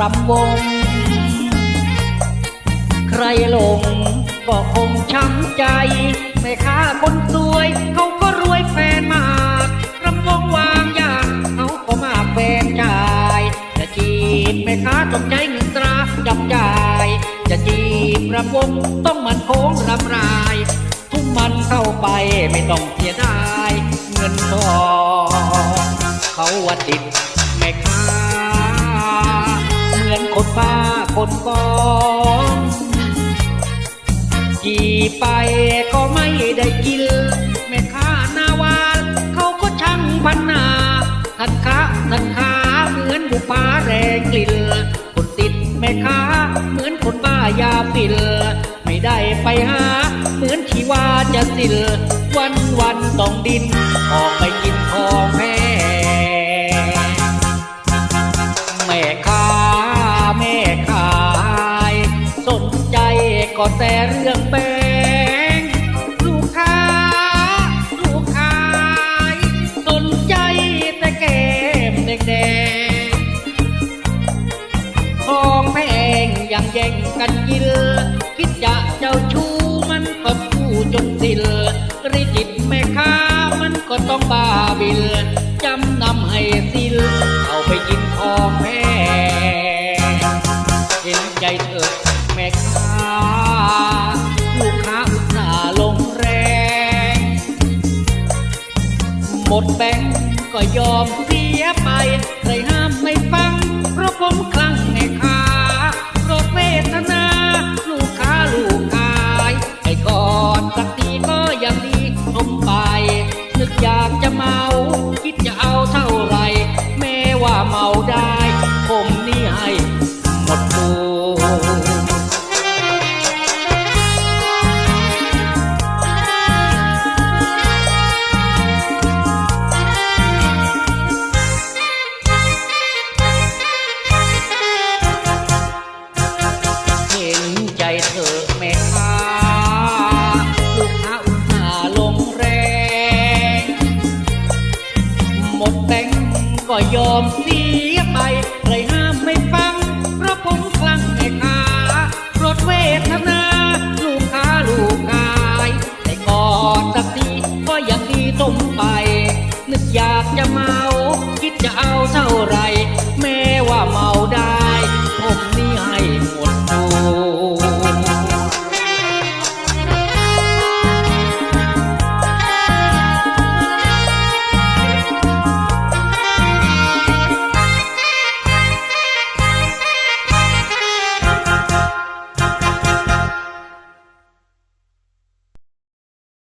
รำวง ใครหลงก็คงช้ำใจแม่ค้าคนสวย เขาก็รวยแฟนมากรำวงวางยากเขาก็มากแฟนจ่ายจะจีบแม่ค้าต้องใจเงินตราจับจ่าย จะจีบรำวงต้องมันโค้งรำราย ทุ่มมันเข้าไปไม่ต้องเสียดาย เงินทองเขาว่าติดแม่ค้า คนบ้าคนบองจีไปก็ไม่ได้กินแม่ค้านาวาเขาก็ช่างพันนาทันค้าทันค้าเหมือนบุปผาแรงกลิ่นคนติดแม่ค้าเหมือนคนบ้ายาปิลไม่ได้ไปหา เหมือนที่ว่าจะสิลวันวันต้องดิน ออกไปกินของแม่ เรื่องแบงลูกค้า ลูกขายสนใจแต่แก้มแดงๆของแพงยังแย่งกันกินคิดจะเจ้าชู้มันก็สู้จนสิ้นริจิตแม่ค้ามันก็ต้องบ้าบิลจำนำให้สิ้นเอาไปกินของแพง หมดแบงก็ยอมเสียไป ยอมเสียไป